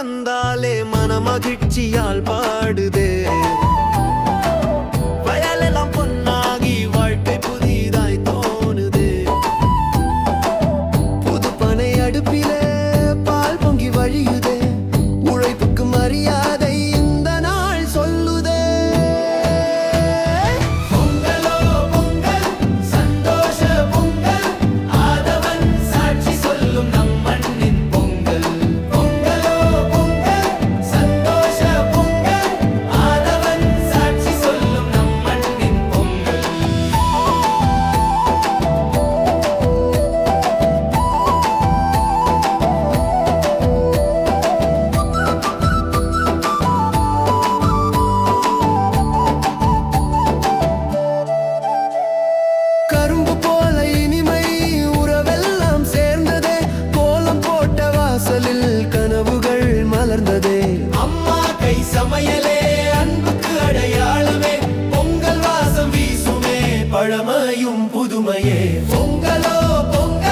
வந்தாலே மனமகிழ்ச்சியால் பா சமையலே அன்புக்கு அடையாளமே பொங்கல் வாசம் வீசுமே பழமையும் புதுமையே. பொங்கலோ பொங்கல்